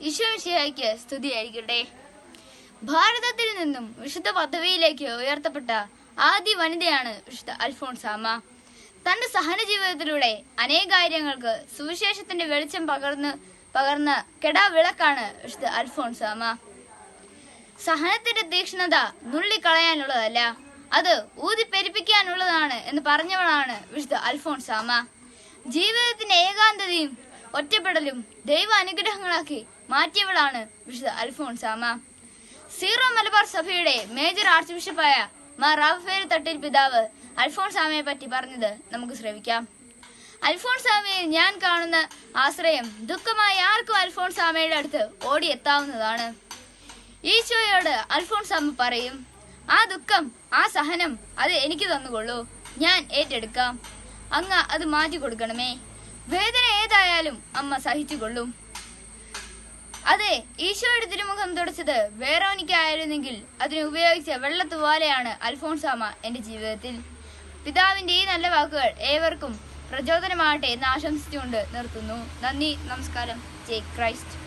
ഈശോമിശിഹായ്ക്ക് സ്തുതിയായിരിക്കട്ടെ. ഭാരതത്തിൽ നിന്നും വിശുദ്ധ പദവിയിലേക്ക് ഉയർത്തപ്പെട്ട ആദ്യ വനിതയാണ് വിശുദ്ധ അൽഫോൺസാമ. തന്റെ സഹന ജീവിതത്തിലൂടെ അനേകാര്യങ്ങൾക്ക് സുവിശേഷത്തിന്റെ വെളിച്ചം പകർന്ന് പകർന്ന കെടാ വിളക്കാണ് വിശുദ്ധ അൽഫോൺസാമ. സഹനത്തിന്റെ തീക്ഷ്ണത നുള്ളിക്കളയാനുള്ളതല്ല അത് ഊതിപ്പെരിപ്പിക്കാനുള്ളതാണ് എന്ന് പറഞ്ഞവളാണ് വിശുദ്ധ അൽഫോൺസാമ. ജീവിതത്തിന്റെ ഏകാന്തതയും ഒറ്റപ്പെടലും ദൈവ അനുഗ്രഹങ്ങളാക്കി മാറ്റിയവളാണ് വിശുദ്ധ അൽഫോൺസാമ സീറോ മലബാർ സഭയുടെ മേജർ ആർച്ച് ബിഷപ്പായ മാ റാഫേൽ തട്ടിൽ പിതാവ് അൽഫോൺസാമയെ പറ്റി പറഞ്ഞത് നമുക്ക് ശ്രവിക്കാം. അൽഫോൺസാമയിൽ ഞാൻ കാണുന്ന ആശ്രയം ദുഃഖമായി ആർക്കും അൽഫോൺസാമയുടെ അടുത്ത് ഓടിയെത്താവുന്നതാണ്. ഈശോയോട് അൽഫോൺസാമ പറയും ആ ദുഃഖം ആ സഹനം അത് എനിക്ക് തന്നുകൊള്ളൂ. ഞാൻ ഏറ്റെടുക്കാം. അങ്ങ് അത് മാറ്റി കൊടുക്കണമേ വേദന ഏതായാലും അമ്മ സഹിച്ചുകൊള്ളും. അതെ ഈശോയുടെ തിരുമുഖം തുടച്ചത് വേറോനിക്കായിരുന്നെങ്കിൽ അതിന് ഉപയോഗിച്ച വെള്ളത്തുവാലയാണ് അൽഫോൺസാമ എന്റെ ജീവിതത്തിൽ. പിതാവിന്റെ ഈ നല്ല വാക്കുകൾ ഏവർക്കും പ്രചോദനമാകട്ടെ എന്ന് ആശംസിച്ചുകൊണ്ട് നിർത്തുന്നു. നന്ദി നമസ്കാരം. ജയ് ക്രൈസ്റ്റ്.